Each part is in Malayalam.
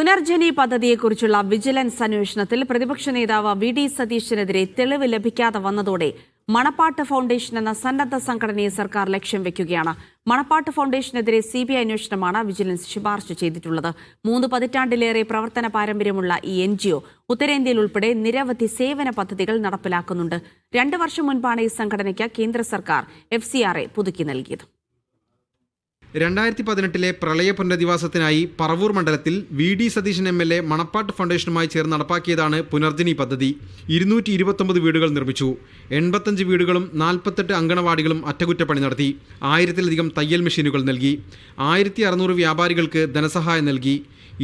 പുനർജനി പദ്ധതിയെക്കുറിച്ചുള്ള വിജിലൻസ് അന്വേഷണത്തിൽ പ്രതിപക്ഷ നേതാവ് വി ഡി സതീഷിനെതിരെ തെളിവ് ലഭിക്കാതെ വന്നതോടെ മണപ്പാട്ട് ഫൗണ്ടേഷൻ എന്ന സന്നദ്ധ സംഘടനയെ സർക്കാർ ലക്ഷ്യം വെക്കുകയാണ്. മണപ്പാട്ട് ഫൗണ്ടേഷനെതിരെ സി ബി ഐ അന്വേഷണമാണ് വിജിലൻസ് ശുപാർശ ചെയ്തിട്ടുള്ളത്. മൂന്ന് പതിറ്റാണ്ടിലേറെ പ്രവർത്തന പാരമ്പര്യമുള്ള ഈ എൻ ജി ഒ ഉത്തരേന്ത്യയിൽ ഉൾപ്പെടെ നിരവധി സേവന പദ്ധതികൾ നടപ്പിലാക്കുന്നുണ്ട്. രണ്ട് വർഷം മുൻപാണ് ഈ സംഘടനയ്ക്ക് കേന്ദ്ര സർക്കാർ എഫ് സി ആർ എ പുതുക്കി നൽകിയത്. രണ്ടായിരത്തി പതിനെട്ടിലെ പ്രളയ പുനരധിവാസത്തിനായി പറവൂർ മണ്ഡലത്തിൽ V D Satheesan M L A Manappat ഫൗണ്ടേഷനുമായി ചേർന്ന് നടപ്പാക്കിയതാണ് പുനർജനി പദ്ധതി. ഇരുന്നൂറ്റി ഇരുപത്തൊമ്പത് വീടുകൾ നിർമ്മിച്ചു. എൺപത്തഞ്ച് വീടുകളും നാൽപ്പത്തെട്ട് അങ്കണവാടികളും അറ്റകുറ്റപ്പണി നടത്തി. ആയിരത്തിലധികം തയ്യൽ മെഷീനുകൾ നൽകി. ആയിരത്തി അറുന്നൂറ് വ്യാപാരികൾക്ക് ധനസഹായം നൽകി.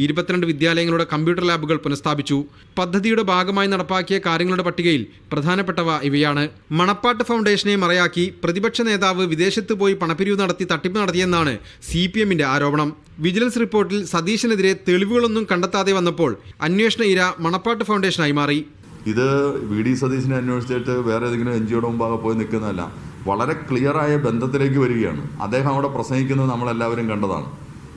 ഇരുപത്തിരണ്ട് വിദ്യാലയങ്ങളുടെ കമ്പ്യൂട്ടർ ലാബുകൾ പുനഃസ്ഥാപിച്ചു. പദ്ധതിയുടെ ഭാഗമായി നടപ്പാക്കിയ കാര്യങ്ങളുടെ പട്ടികയിൽ പ്രധാനപ്പെട്ടവ ഇവയാണ്. മണപ്പാട്ട് ഫൗണ്ടേഷനെ മറയാക്കി പ്രതിപക്ഷ നേതാവ് വിദേശത്ത് പോയി പണപ്പിരിവ് നടത്തി തട്ടിപ്പ് നടത്തിയെന്നാണ് സി പി എമ്മിന്റെ ആരോപണം. വിജിലൻസ് റിപ്പോർട്ടിൽ സതീശനെതിരെ തെളിവുകളൊന്നും കണ്ടെത്താതെ വന്നപ്പോൾ അന്വേഷണ ഇര മണപ്പാട്ട് ഫൗണ്ടേഷനായി മാറി. ഇത് വി ഡി സതീശനെ അന്വേഷിച്ചിട്ട് വേറെ ഏതെങ്കിലും എൻ ജിയുടെ മുമ്പാകെ പോയി നിൽക്കുന്നതല്ല. വളരെ ക്ലിയറായ ബന്ധത്തിലേക്ക് വരികയാണ്. അദ്ദേഹം അവിടെ പ്രസംഗിക്കുന്നത് നമ്മളെല്ലാവരും കണ്ടതാണ്.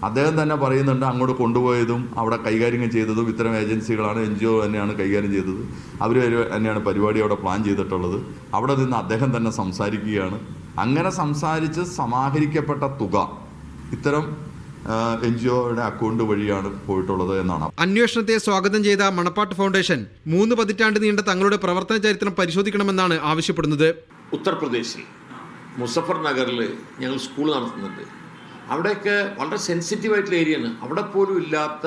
അദ്ദേഹം തന്നെ പറയുന്നുണ്ട് അങ്ങോട്ട് കൊണ്ടുപോയതും അവിടെ കൈകാര്യം ചെയ്തതും ഇത്തരം ഏജൻസികളാണ് എൻ ജി ഒ തന്നെയാണ് കൈകാര്യം ചെയ്തത്. അവർ തന്നെയാണ് പരിപാടി അവിടെ പ്ലാൻ ചെയ്തിട്ടുള്ളത്. അവിടെ നിന്ന് അദ്ദേഹം തന്നെ സംസാരിക്കുകയാണ്. അങ്ങനെ സംസാരിച്ച് സമാഹരിക്കപ്പെട്ട തുക ഇത്തരം എൻ ജി ഒയുടെ അക്കൗണ്ട് വഴിയാണ് പോയിട്ടുള്ളത് എന്നാണ്. അന്വേഷണത്തെ സ്വാഗതം ചെയ്ത മണപ്പാട്ട് ഫൗണ്ടേഷൻ മൂന്ന് പതിറ്റാണ്ട് നീണ്ട തങ്ങളുടെ പ്രവർത്തന ചരിത്രം പരിശോധിക്കണമെന്നാണ് ആവശ്യപ്പെടുന്നത്. ഉത്തർപ്രദേശിൽ മുസഫർ നഗറിൽ ഞങ്ങൾ സ്കൂൾ നടത്തുന്നുണ്ട്. അവിടെയൊക്കെ വളരെ സെൻസിറ്റീവ് ആയിട്ടുള്ള ഏരിയയാണ് അവിടെ പോലും ഇല്ലാത്ത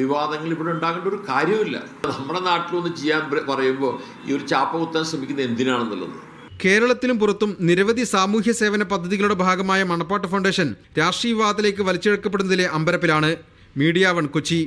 വിവാദങ്ങൾ ഇവിടെ ഉണ്ടാകേണ്ട ഒരു കാര്യവുമില്ല. നമ്മുടെ നാട്ടിലൊന്ന് ചെയ്യാൻ പറയുമ്പോൾ ഈ ഒരു ചാപ്പ കുത്താൻ ശ്രമിക്കുന്നത് എന്തിനാണെന്നുള്ളത്. കേരളത്തിലും പുറത്തും നിരവധി സാമൂഹ്യ സേവന പദ്ധതികളുടെ ഭാഗമായ മണപ്പാട്ട് ഫൗണ്ടേഷൻ രാഷ്ട്രീയവാദത്തിലേക്ക് വലിച്ചിഴക്കപ്പെടുന്നതിലെ അമ്പരപ്പിലാണ് മീഡിയ വൺ കൊച്ചി.